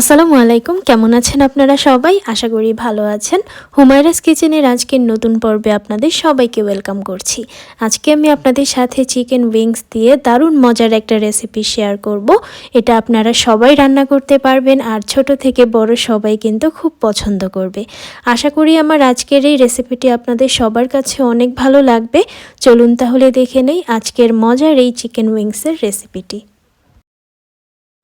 আসসালামু আলাইকুম। কেমন আছেন আপনারা সবাই? আশা করি ভালো আছেন। হুমায়রাস কিচেনের আজকের নতুন পর্বে আপনাদের সবাইকে ওয়েলকাম করছি। আজকে আমি আপনাদের সাথে চিকেন উইংস দিয়ে দারুণ মজার একটা রেসিপি শেয়ার করব। এটা আপনারা সবাই রান্না করতে পারবেন আর ছোট থেকে বড় সবাই কিন্তু খুব পছন্দ করবে। আশা করি আমার আজকের এই রেসিপিটি আপনাদের সবার কাছে অনেক ভালো লাগবে। চলুন তাহলে দেখে নেই আজকের মজার এই চিকেন উইংসের রেসিপিটি।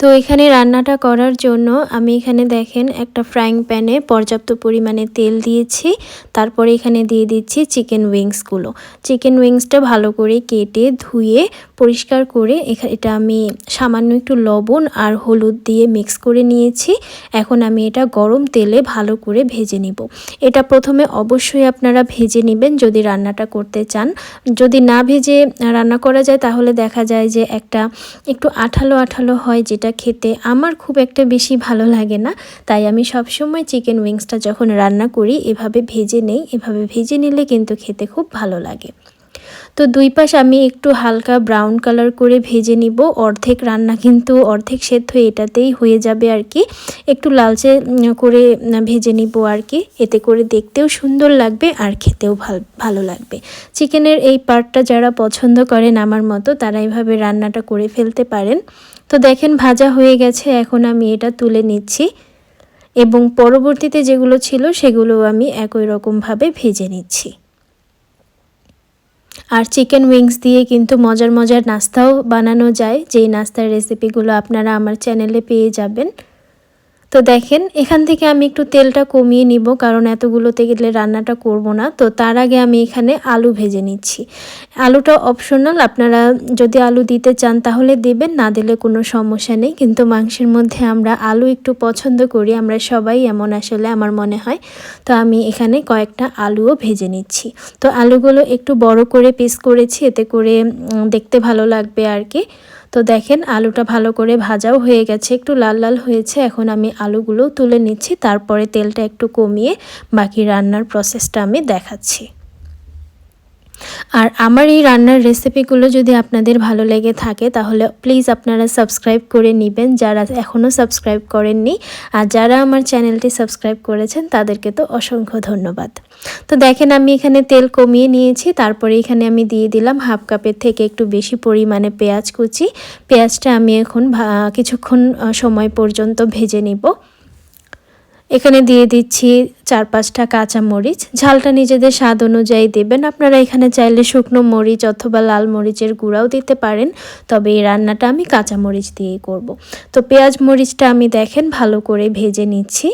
তো এখানে রান্নাটা করার জন্য আমি এখানে দেখেন একটা ফ্রাইং প্যানে পর্যাপ্ত পরিমাণে তেল দিয়েছি। তারপরে এখানে দিয়ে দিচ্ছি চিকেন উইংসগুলো। চিকেন উইংসটা ভালো করে কেটে ধুয়ে পরিষ্কার করে এটা আমি সামান্য একটু লবণ আর হলুদ দিয়ে মিক্স করে নিয়েছি। এখন আমি এটা গরম তেলে ভালো করে ভেজে নিব। এটা প্রথমে অবশ্যই আপনারা ভেজে নেবেন যদি রান্নাটা করতে চান। যদি না ভেজে রান্না করা যায় তাহলে দেখা যায় যে একটা একটু আঠালো আঠালো হয় যেটা এটা খেতে আমার খুব একটা বেশি ভালো লাগে না। তাই আমি সবসময় চিকেন উইংসটা যখন রান্না করি, এভাবে ভেজে নেই। এভাবে ভেজে নিলে কিন্তু খেতে খুব ভালো লাগে। তো দুই পাশ আমি একটু হালকা ব্রাউন কালার করে ভেজে নিব। অর্ধেক রান্না কিন্তু অর্ধেক সেদ্ধ এটাতেই হয়ে যাবে আর কি। একটু লালচে করে ভেজে নিব আর কি। এতে করে দেখতেও সুন্দর লাগবে আর খেতেও ভালো লাগবে। চিকেনের এই পার্টটা যারা পছন্দ করেন আমার মতো, তারা এইভাবে রান্নাটা করে ফেলতে পারেন। তো দেখেন ভাজা হয়ে গেছে, এখন আমি এটা তুলে নিচ্ছি। এবং পরবর্তীতে যেগুলো ছিল সেগুলো আমি একই রকমভাবে ভেজে নিচ্ছি। আর চিকেন উইংস দিয়ে কিন্তু মজার মজার নাস্তাও বানানো যায়। যেই নাস্তার রেসিপিগুলো আপনারা আমার চ্যানেলে পেয়ে যাবেন। তো দেখেন, এখান থেকে আমি একটু তেলটা কমিয়ে নিব, কারণ এতগুলোতে গেলে রান্নাটা করব না। তো তার আগে আমি এখানে আলু ভেজে নিচ্ছি। আলুটা অপশনাল আপনারা যদি আলু দিতে চান তাহলে দেবেন, না দিলে কোনো সমস্যা নেই। কিন্তু মাংসের মধ্যে আমরা আলু একটু পছন্দ করি, আমরা সবাই এমন আসলে আমার মনে হয়। তো আমি এখানে কয়েকটা আলুও ভেজে নিচ্ছি। তো আলুগুলো একটু বড় করে পিস করেছি, এতে করে দেখতে ভালো লাগবে আর কি। তো দেখেন, আলুটা ভালো করে ভাজাও হয়ে গেছে। একটু লাল লাল হয়েছে, এখন আমি আলুগুলো তুলে নিচ্ছি। তারপরে তেলটা একটু কমিয়ে বাকি রান্নার প্রসেসটা আমি দেখাচ্ছি। আর আমার এই রান্নার রেসিপিগুলো যদি আপনাদের ভালো লেগে থাকে, তাহলে প্লিজ আপনারা সাবস্ক্রাইব করে নেবেন। যারা এখনও সাবস্ক্রাইব করেননি আর যারা আমার চ্যানেলটি সাবস্ক্রাইব করেছেন, তাদেরকে তো অসংখ্য ধন্যবাদ। তো দেখেন আমি এখানে তেল কমিয়ে নিয়েছি, তারপরে এখানে আমি দিয়ে দিলাম হাফ কাপের থেকে একটু বেশি পরিমাণে পেঁয়াজ কুচি। পেঁয়াজটা আমি এখন কিছুক্ষণ সময় পর্যন্ত ভেজে নিব। এখানে দিয়ে দিচ্ছি চার পাঁচটা কাঁচা মরিচ। ঝালটা নিজেদের স্বাদ অনুযায়ী দেবেন। আপনারা এখানে চাইলে শুকনো মরিচ অথবা লাল মরিচের গুঁড়াও দিতে পারেন, তবে এই রান্নাটা আমি কাঁচা মরিচ দিয়েই করব। তো পেঁয়াজ মরিচটা আমি দেখেন ভালো করে ভেজে নিচ্ছি।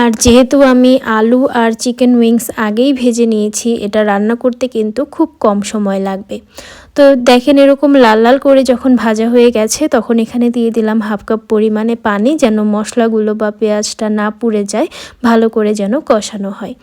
আর যেহেতু আমি আলু আর চিকেন উইংস আগেই ভেজে নিয়েছি, এটা রান্না করতে কিন্তু খুব কম সময় লাগবে। তো দেখেন এরকম লাল লাল করে যখন ভাজা হয়ে গেছে, তখন এখানে দিয়ে দিলাম হাফ কাপ পরিমাণে পানি, যেন মশলাগুলো বা পেঁয়াজটা না পুড়ে যায়, ভালো করে যেন কষানো হয়।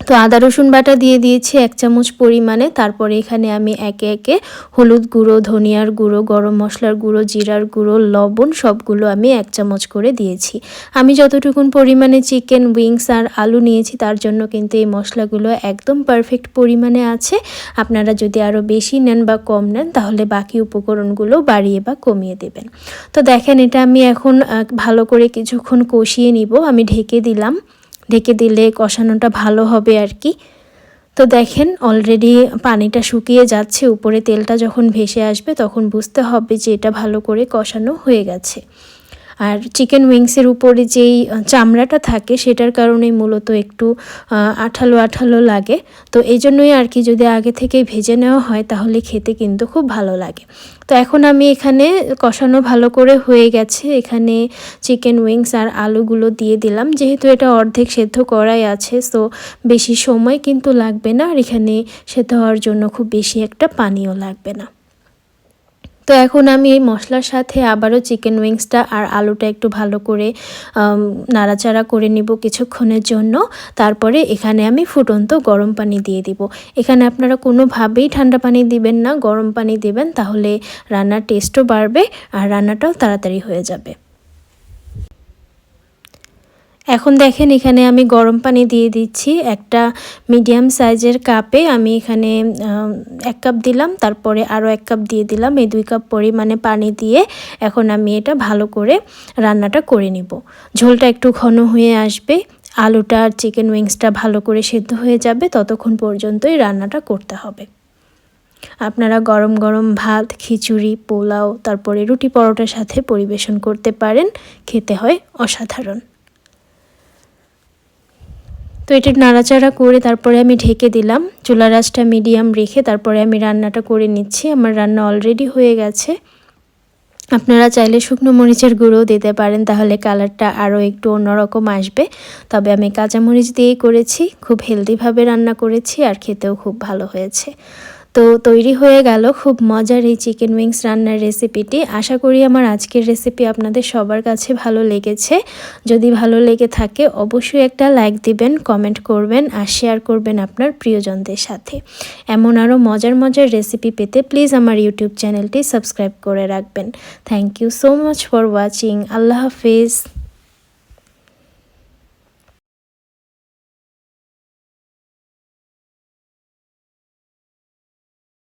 তো আদা, রসুন বাটা দিয়ে দিয়েছি এক চামচ পরিমাণে। তারপরে এখানে আমি একে একে হলুদ গুঁড়ো, ধনিয়ার গুঁড়ো, গরম মশলার গুঁড়ো, জিরার গুঁড়ো, লবণ সবগুলো আমি এক চামচ করে দিয়েছি। আমি যতটুকুন পরিমাণে চিকেন উইংস আর আলু নিয়েছি, তার জন্য কিন্তু এই মশলাগুলো একদম পারফেক্ট পরিমাণে আছে। আপনারা যদি আরও বেশি নেন বা কম নেন, তাহলে বাকি উপকরণগুলো বাড়িয়ে বা কমিয়ে দেবেন। তো দেখেন, এটা আমি এখন ভালো করে কিছুক্ষণ কষিয়ে নিব। আমি ঢেকে দিলাম। ঢেকে দিলে কষানোটা ভালো হবে আর কি। তো দেখেন অলরেডি পানিটা শুকিয়ে যাচ্ছে, উপরে তেলটা যখন ভেসে আসবে তখন বুঝতে হবে যে এটা ভালো করে কষানো হয়ে গেছে। আর চিকেন উইংসের উপরে যেই চামড়াটা থাকে, সেটার কারণেই মূলত একটু আঠালো আঠালো লাগে। তো এই জন্যই আর কি যদি আগে থেকেই ভেজে নেওয়া হয়, তাহলে খেতে কিন্তু খুব ভালো লাগে। তো এখন আমি এখানে কষানো ভালো করে হয়ে গেছে। এখানে চিকেন উইংস আর আলুগুলো দিয়ে দিলাম। যেহেতু এটা অর্ধেক সেদ্ধ করাই আছে সো বেশি সময় কিন্তু লাগবে না। আর এখানে সেদ্ধ হওয়ার জন্য খুব বেশি একটা পানিও লাগবে না। তো এখন আমি এই মশলার সাথে আবারও চিকেন উইংসটা আর আলুটা একটু ভালো করে নাড়াচাড়া করে নিব কিছুক্ষণের জন্য। তারপরে এখানে আমি ফুটন্ত গরম পানি দিয়ে দিব। এখানে আপনারা কোনোভাবেই ঠান্ডা পানি দিবেন না, গরম পানি দিবেন, তাহলে রান্নার টেস্টও বাড়বে আর রান্নাটাও তাড়াতাড়ি হয়ে যাবে। এখন দেখেন এখানে আমি গরম পানি দিয়ে দিচ্ছি একটা মিডিয়াম সাইজের কাপে। আমি এখানে এক কাপ দিলাম, তারপরে আরও এক কাপ দিয়ে দিলাম এই দুই কাপ পরিমাণে পানি দিয়ে। এখন আমি এটা ভালো করে রান্নাটা করে নিব। ঝোলটা একটু ঘন হয়ে আসবে, আলুটা আর চিকেন উইংসটা ভালো করে সেদ্ধ হয়ে যাবে, ততক্ষণ পর্যন্তই রান্নাটা করতে হবে। আপনারা গরম গরম ভাত, খিচুড়ি, পোলাও, তারপরে রুটি পরোটার সাথে পরিবেশন করতে পারেন, খেতে হয় অসাধারণ। তো এটা নাড়াচাড়া করে তারপরে আমি ঢেকে দিলাম। চুলা রাসটা মিডিয়াম রেখে তারপরে আমি রান্নাটা করে নিচ্ছি। আমার রান্না অলরেডি হয়ে গেছে। আপনারা চাইলে শুকনো মরিচের গুঁড়ো দিতে পারেন, তাহলে কালারটা আরও একটু অন্যরকম আসবে। তবে আমি কাঁচামরিচ দিয়েই করেছি, খুব হেলদিভাবে রান্না করেছি আর খেতেও খুব ভালো হয়েছে। তো তৈরি হয়ে গেল খুব মজার এই চিকেন উইংস রান্নার রেসিপিটি। আশা করি আমার আজকের রেসিপি আপনাদের সবার কাছে ভালো লেগেছে। যদি ভালো লেগে থাকে অবশ্যই একটা লাইক দিবেন, কমেন্ট করবেন আর শেয়ার করবেন আপনার প্রিয়জনদের সাথে। এমন আরও মজার মজার রেসিপি পেতে প্লিজ আমার ইউটিউব চ্যানেলটি সাবস্ক্রাইব করে রাখবেন। Thank you so much for watching. Allah Hafiz.